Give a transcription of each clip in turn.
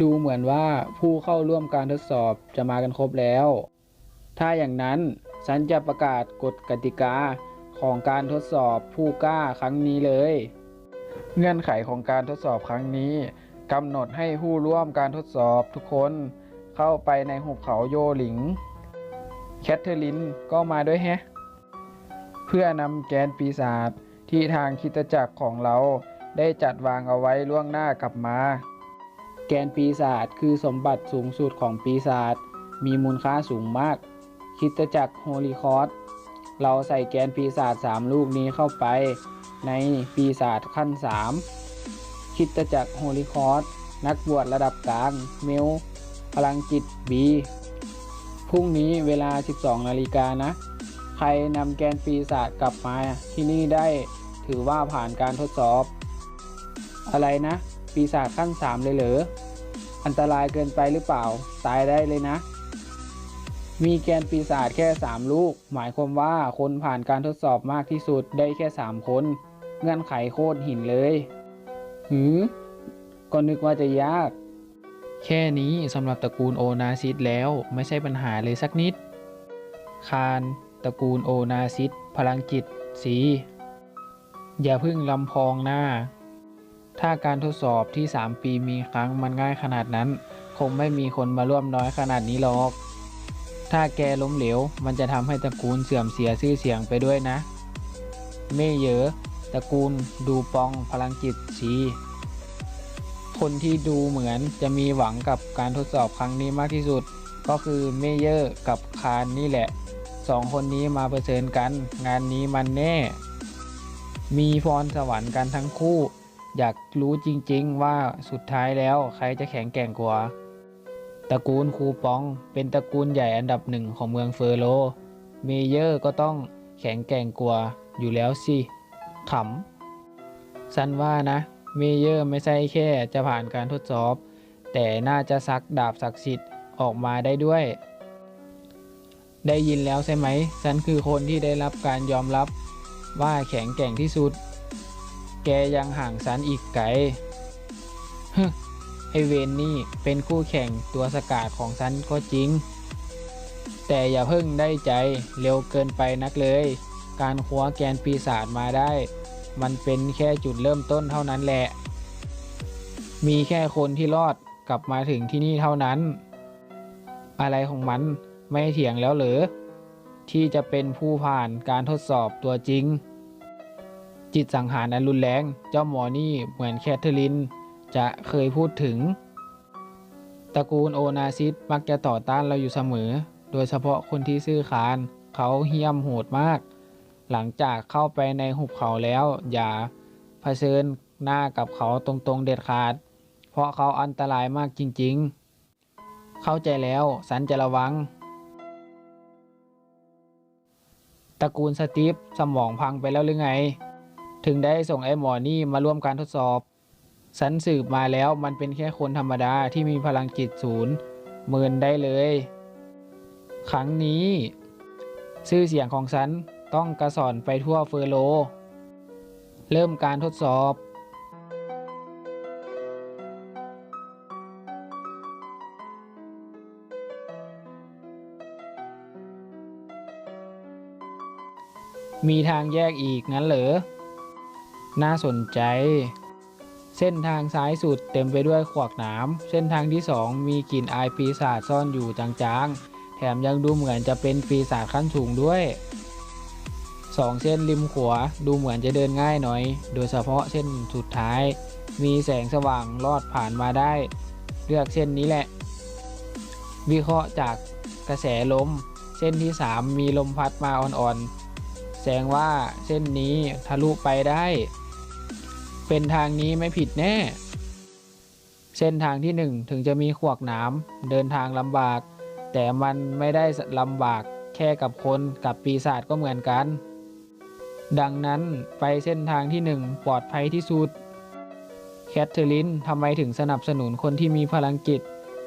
ดูเหมือนว่าผู้เข้าร่วมการทดสอบจะมากันครบแล้ว ถ้าอย่างนั้นฉันจะประกาศกฎกติกาของการทดสอบผู้กล้าครั้งนี้เลย เงื่อนไขของการทดสอบครั้งนี้กำหนดให้ผู้ร่วมการทดสอบทุกคนเข้าไปในหุบเขาโยหลิง แคทเธอรินก็มาด้วยแฮะ เพื่อนำแกนปีศาจที่ทางคริดจักรของเราได้จัดวางเอาไว้ล่วงหน้ากลับมา แกนปีศาจคือสมบัติสูงสุดของปีศาจมีมูลค่าสูงมาก คิดจักรโฮลิคอสเราใส่แกนปีศาจสามลูกนี้เข้าไป ในปีศาจขั้น 3 คิดจักรโฮลิคอสนักบวชระดับกลาง เมล พลังจิตบีพรุ่งนี้เวลา 12 นาฬิกานะ ใครนำแกนปีศาจกลับมาที่นี่ได้ถือว่าผ่านการทดสอบ อะไรนะ ปีศาจขั้น3เลยเหรอ อันตรายเกินไปหรือเปล่า ตายได้เลยนะ มีแกนปีศาจแค่ 3 ลูก หมายความว่าคนผ่านการทดสอบมากที่สุดได้แค่ 3 คน เงื่อนไขโคตรหินเลย หืมก็นึกว่าจะยาก แค่นี้สำหรับตระกูลโอนาซิสแล้วไม่ใช่ปัญหาเลยสักนิด คานตระกูลโอนาซิสพลังจิตสีอย่าเพึ่งลำพองหน้า ถ้าการทดสอบที่ 3 ปีมีครั้งมันง่ายขนาดนั้น คงไม่มีคนมาร่วมน้อยขนาดนี้หรอก ถ้าแกล้มเหลว มันจะทำให้ตระกูลเสื่อมเสียชื่อเสียงไปด้วยนะ เม่เยอตระกูลดูปองพลังจิตสีคนที่ดูเหมือนจะมีหวังกับการทดสอบครั้งนี้มากที่สุด ก็คือเมเยอร์กับคานนี่แหละสองคนนี้มาเผชิญกัน งานนี้มันแน่ มีพรสวรรค์กันทั้งคู่ อยากรู้จริงๆว่าสุดท้ายแล้วใครจะแข็งแกร่งกว่า ตระกูลคูปองเป็นตระกูลใหญ่อันดับหนึ่งของเมืองเฟอร์โล เมเยอร์ก็ต้องแข็งแกร่งกว่าอยู่แล้วสิ ขำ สันว่านะ เมเยอร์ไม่ใช่แค่จะผ่านการทดสอบ แต่น่าจะซักดาบศักดิ์สิทธิ์ออกมาได้ด้วย ได้ยินแล้วใช่ไหม ฉันคือคนที่ได้รับการยอมรับว่าแข็งแกร่งที่สุด แกยังห่างฉันอีกไกลฮึไอเวนนี่เป็นคู่แข่งตัวสกัดของฉันก็จริง แต่อย่าเพิ่งได้ใจเร็วเกินไปนักเลย การคว้าแกนปีศาจมาได้ มันเป็นแค่จุดเริ่มต้นเท่านั้นแหละ มีแค่คนที่รอดกลับมาถึงที่นี่เท่านั้น อะไรของมันไม่เถียงแล้วเหรอที่จะเป็นผู้ผ่านการทดสอบตัวจริง จิตสังหารอันรุนแรงเจ้าหมอนี่เหมือนแคทเธอรินจะเคยพูดถึง ตระกูลโอนาซิสมักจะต่อต้านเราอยู่เสมอ โดยเฉพาะคนที่ซื่อคานเขาเหี้ยมโหดมาก หลังจากเข้าไปในหุบเขาแล้ว อย่าเผชิญหน้ากับเขาตรงๆเด็ดขาด เพราะเขาอันตรายมากจริงๆ เข้าใจแล้วสันจะระวังตระกูลสตีฟสมองพังไปแล้วหรือไง ถึงได้ส่งไอ้หมอนี่มาร่วมการทดสอบ สันสืบมาแล้วมันเป็นแค่คนธรรมดาที่มีพลังจิตศูนย์หมื่นได้เลย ครั้งนี้ ชื่อเสียงของฉันต้องกระสอนไปทั่วเฟอร์โล เริ่มการทดสอบมีทางแยกอีกงั้นเหรอ น่าสนใจ เส้นทางซ้ายสุดเต็มไปด้วยขวากหนาม เส้นทางที่สองมีกลิ่นอายปีศาจซ่อนอยู่จางๆ แถมยังดูเหมือนจะเป็นปีศาจขั้นสูงด้วยสองเส้นริมขวาดูเหมือนจะเดินง่ายหน่อย โดยเฉพาะเส้นสุดท้าย มีแสงสว่างลอดผ่านมาได้ เลือกเส้นนี้แหละ วิเคราะห์จากกระแสลม เส้นที่ 3 มีลมพัดมาอ่อนๆ แสดงว่าเส้นนี้ทะลุไปได้ เป็นทางนี้ไม่ผิดแน่ เส้นทางที่1ถึงจะมีขวากหนามเดินทางลำบาก แต่มันไม่ได้ลำบากแค่กับคนกับปีศาจก็เหมือนกัน ดังนั้นไปเส้นทางที่1ปลอดภัยที่สุด แคทเธอรินทำไมถึงสนับสนุนคนที่มีพลังจิต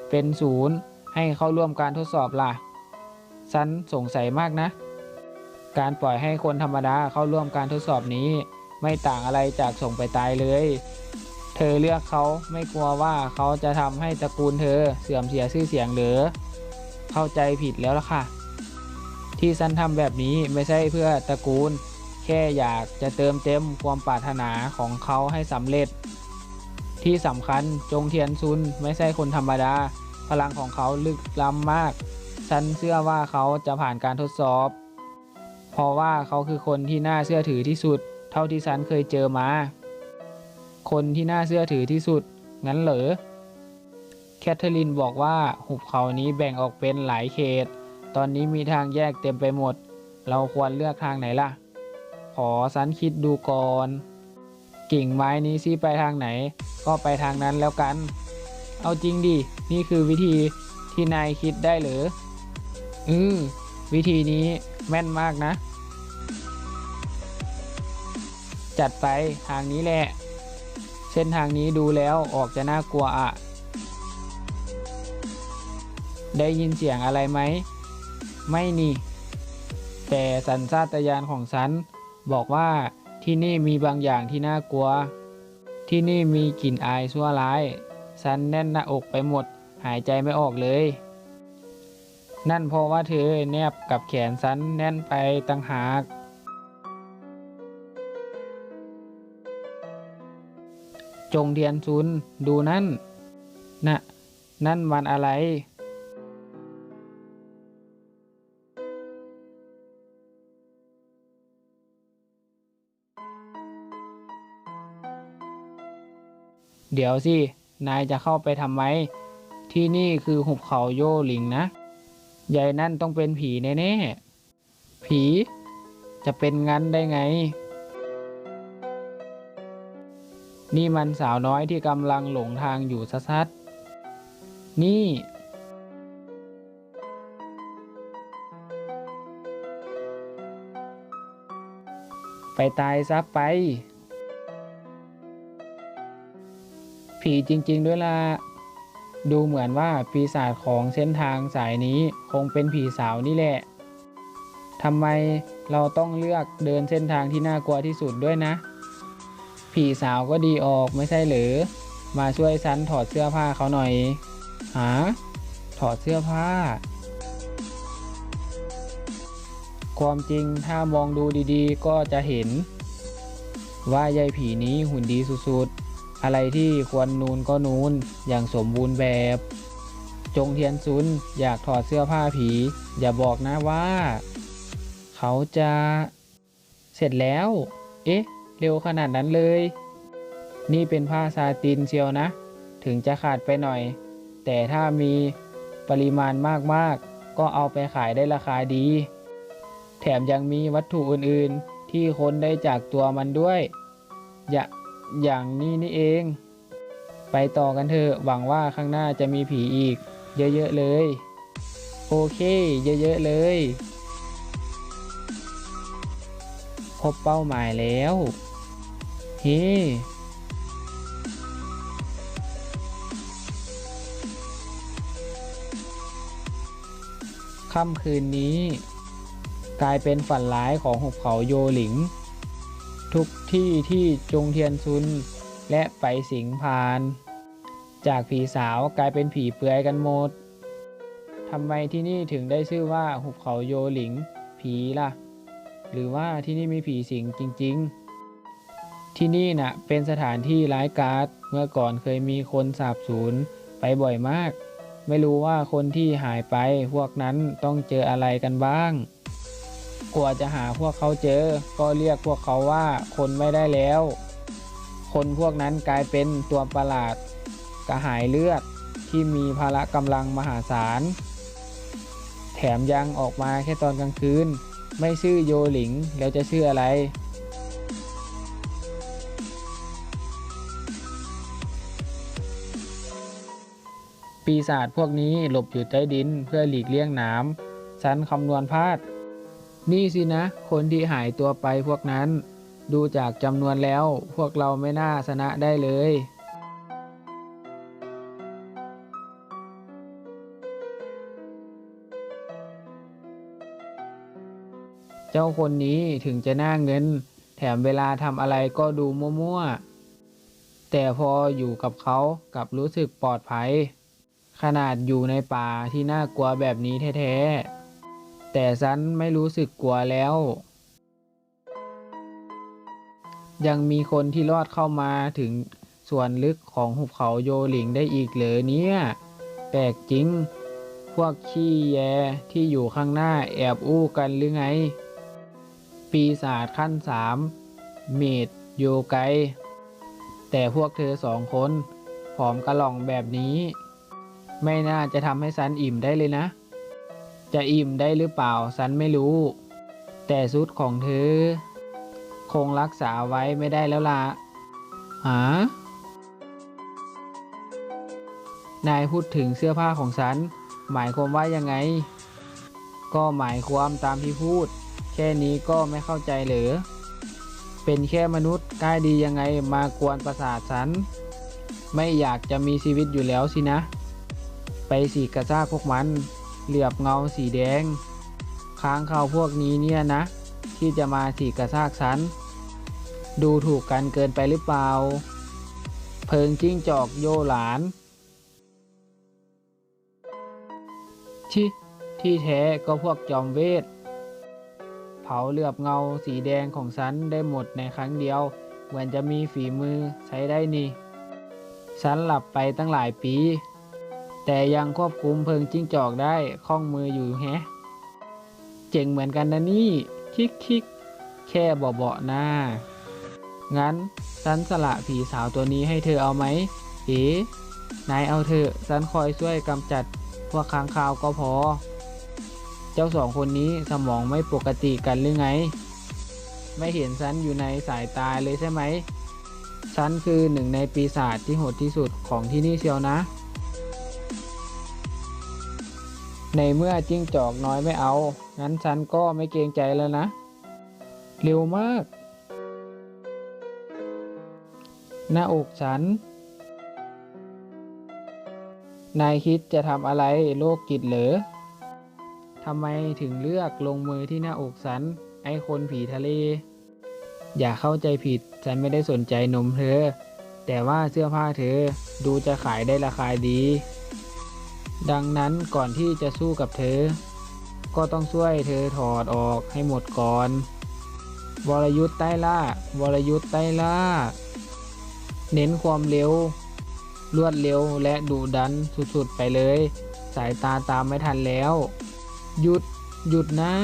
เป็นศูนย์ให้เข้าร่วมการทดสอบล่ะฉันสงสัยมากนะ การปล่อยให้คนธรรมดาเข้าร่วมการทดสอบนี้ ไม่ต่างอะไรจากส่งไปตายเลย เธอเลือกเขาไม่กลัวว่าเขาจะทำให้ตระกูลเธอเสื่อมเสียชื่อเสียงหรือ เข้าใจผิดแล้วล่ะค่ะ ที่ฉันทำแบบนี้ไม่ใช่เพื่อตระกูล แค่อยากจะเติมเต็มความปรารถนาของเขาให้สำเร็จ ที่สำคัญจงเทียนซุนไม่ใช่คนธรรมดา พลังของเขาลึกล้ำมาก ฉันเชื่อว่าเขาจะผ่านการทดสอบ เพราะว่าเขาคือคนที่น่าเชื่อถือที่สุด เท่าที่ฉันเคยเจอมา คนที่น่าเชื่อถือที่สุด งั้นเหรอ แคทเธอรีนบอกว่าหุบเขานี้แบ่งออกเป็นหลายเขต ตอนนี้มีทางแยกเต็มไปหมด เราควรเลือกทางไหนล่ะ ขอสันคิดดูก่อน กิ่งไม้นี้ซี่ไปทางไหน ก็ไปทางนั้นแล้วกัน เอาจริงดิ นี่คือวิธีที่นายคิดได้หรือ อือ วิธีนี้แม่นมากนะ จัดไปทางนี้แหละ เส้นทางนี้ดูแล้วออกจะน่ากลัวอะได้ยินเสียงอะไรไหม ไม่นี่ แต่สัญชาตญาณของฉัน บอกว่าที่นี่มีบางอย่างที่น่ากลัว ที่นี่มีกลิ่นอายชั่วร้าย ฉันแน่นหน้าอกไปหมด หายใจไม่ออกเลย นั่นเพราะว่าเธอแนบกับแขนฉันแน่นไปตั้งหาก จงเทียนซุนดูนั่นนะนั่นมันอะไร เดี๋ยวสิ นายจะเข้าไปทำไม ที่นี่คือหุบเขาโยหลิงนะยายนั่นต้องเป็นผีแน่ๆ ผีจะเป็นงั้นได้ไง นี่มันสาวน้อยที่กำลังหลงทางอยู่ซัดๆนี่ ไปตายซะไป ผีจริง ๆ ด้วยล่ะ ดูเหมือนว่าปีศาจของเส้นทางสายนี้คงเป็นผีสาวนี่แหละทำไมเราต้องเลือกเดินเส้นทางที่น่ากลัวที่สุดด้วยนะ ผีสาวก็ดีออกไม่ใช่หรือ มาช่วยฉันถอดเสื้อผ้าเขาหน่อย หา ถอดเสื้อผ้า ความจริงถ้ามองดูดีๆ ก็จะเห็น ว่ายายผีนี้หุ่นดีสุดๆ อะไรที่ควรนูนก็นูนอย่างสมบูรณ์แบบ จงเทียนซุนอยากถอดเสื้อผ้าผี อย่าบอกนะว่า เขาจะ เสร็จแล้ว เอ๊ะ เร็วขนาดนั้นเลย นี่เป็นผ้าซาตินเชียวนะ ถึงจะขาดไปหน่อย แต่ถ้ามีปริมาณมากๆ ก็เอาไปขายได้ราคาดี แถมยังมีวัตถุอื่นๆ ที่คนได้จากตัวมันด้วย อย่าอย่างนี้นี่เอง ไปต่อกันเถอะ หวังว่าข้างหน้าจะมีผีอีก เยอะๆเลย โอเค เยอะๆเลยพบเป้าหมายแล้ว เฮ้ค่ำคืนนี้ กลายเป็นฝันร้ายของหุบเขาโยหลิง ทุกที่ที่จงเทียนซุน และไปสิงพาน จากผีสาวกลายเป็นผีเปลือยกันหมดทำไมที่นี่ถึงได้ชื่อว่าหุบเขาโยหลิง ผีล่ะ หรือว่าที่นี่มีผีสิงจริง ๆ ที่นี่น่ะเป็นสถานที่ร้ายกาจเมื่อก่อนเคยมีคนสาบสูญไปบ่อยมาก ไม่รู้ว่าคนที่หายไปพวกนั้นต้องเจออะไรกันบ้างกว่าจะหาพวกเขาเจอ ก็เรียกพวกเขาว่าคนไม่ได้แล้ว คนพวกนั้นกลายเป็นตัวประหลาด กระหายเลือดที่มีพละกำลังมหาศาล แถมยังออกมาแค่ตอนกลางคืน ไม่ชื่อโยหลิงแล้วจะชื่ออะไร ปีศาจพวกนี้หลบอยู่ใต้ดินเพื่อหลีกเลี่ยงน้ำฉันคำนวณพลาด นี่สินะ คนที่หายตัวไปพวกนั้น ดูจากจำนวนแล้ว พวกเราไม่น่าชนะได้เลยเจ้าคนนี้ถึงจะหน้าเงิน แถมเวลาทำอะไรก็ดูมั่วๆ แต่พออยู่กับเขากลับรู้สึกปลอดภัย ขนาดอยู่ในป่าที่น่ากลัวแบบนี้แท้ๆ แต่ฉันไม่รู้สึกกลัวแล้ว ยังมีคนที่รอดเข้ามาถึงส่วนลึกของหุบเขาโยหลิงได้อีกเหรอเนี่ย แปลกจริง พวกขี้แยที่อยู่ข้างหน้าแอบอู้กันหรือไง ปีศาจขั้นสามเมดโยไกแต่พวกเธอสองคนผอมกระหล่องแบบนี้ ไม่น่าจะทำให้ซันอิ่มได้เลยนะ จะอิ่มได้หรือเปล่าซันไม่รู้ แต่ชุดของเธอ คงรักษาไว้ไม่ได้แล้วล่ะหานายพูดถึงเสื้อผ้าของฉัน หมายความว่ายังไง ก็หมายความตามที่พูด แค่นี้ก็ไม่เข้าใจเหรอเป็นแค่มนุษย์กล้ดียังไงมากวนประสาทฉัน ไม่อยากจะมีชีวิตอยู่แล้วสินะ ไปสีกระซากพวกมัน เหลือบเงาสีแดง ค้างเขาพวกนี้เนี่ยนะ ที่จะมาสีกระซากฉัน ดูถูกกันเกินไปหรือเปล่า เพิงจิ้งจอกโยหลาน ที่ที่แท้ก็พวกจอมเวท เผาเหลือบเงาสีแดงของฉันได้หมดในครั้งเดียว เหมือนจะมีฝีมือใช้ได้นี่ฉันหลับไปตั้งหลายปี แต่ยังควบคุมเพลิงจิ้งจอกได้คล่องมืออยู่แฮะ เจ๋งเหมือนกันนะนี่ คิกคิกแค่เบาๆหน้า งั้นฉันสละผีสาวตัวนี้ให้เธอเอาไหม เอ๋นายเอาเถอะฉันคอยช่วยกำจัดพวกค้างคาวก็พอ เจ้าสองคนนี้สมองไม่ปกติกันหรือไง ไม่เห็นฉันอยู่ในสายตาเลยใช่ไหมฉันคือหนึ่งในปีศาจที่โหดที่สุดของที่นี่เชียวนะ ในเมื่อจิ้งจอกน้อยไม่เอา งั้นฉันก็ไม่เกรงใจแล้วนะ เร็วมาก หน้าอกฉัน นายคิดจะทำอะไรโลกกิจเหรอทำไมถึงเลือกลงมือที่หน้าอกฉัน ไอคนผีทะเล อย่าเข้าใจผิด ฉันไม่ได้สนใจนมเธอ แต่ว่าเสื้อผ้าเธอดูจะขายได้ราคาดี ดังนั้นก่อนที่จะสู้กับเธอ ก็ต้องช่วยเธอถอดออกให้หมดก่อน วรยุทธ์ใต้ล่า วรยุทธ์ใต้ล่า เน้นความเร็ว รวดเร็วและดุดันสุดๆไปเลย สายตาตามไม่ทันแล้ว หยุด หยุดนะ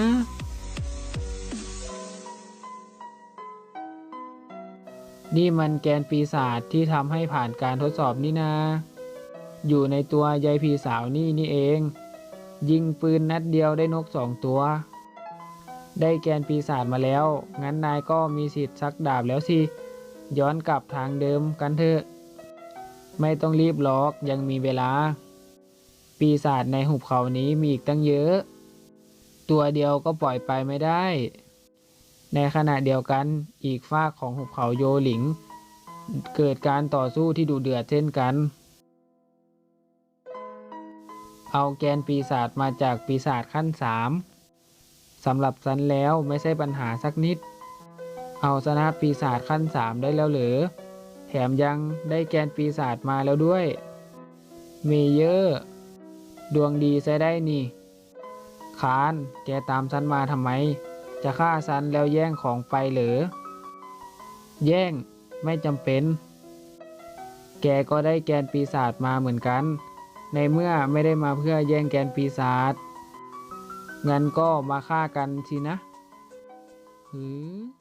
นี่มันแกนปีศาจที่ทำให้ผ่านการทดสอบนี่นา อยู่ในตัวยายผีสาวนี่นี่เอง ยิงปืนนัดเดียวได้นกสองตัว ได้แกนปีศาจมาแล้ว งั้นนายก็มีสิทธิ์ชักดาบแล้วสิ ย้อนกลับทางเดิมกันเถอะ ไม่ต้องรีบล็อกยังมีเวลา ปีศาจในหุบเขานี้มีอีกตั้งเยอะ ตัวเดียวก็ปล่อยไปไม่ได้ ในขณะเดียวกันอีกฝากของหุบเขาโยหลิง เกิดการต่อสู้ที่ดุเดือดเช่นกัน เอาแกนปีศาจมาจากปีศาจขั้นสามสำหรับฉันแล้วไม่ใช่ปัญหาสักนิด เอาชนะปีศาจขั้นสามได้แล้วหรือ แถมยังได้แกนปีศาจมาแล้วด้วย เมเยอร์ ดวงดีใช้ได้นี่ คาน แกตามฉันมาทำไม จะฆ่าฉันแล้วแย่งของไปหรือ แย่ง ไม่จำเป็น แกก็ได้แกนปีศาจมาเหมือนกัน ในเมื่อไม่ได้มาเพื่อแย่งแกนปีศาจงั้นก็มาฆ่ากันสินะหือ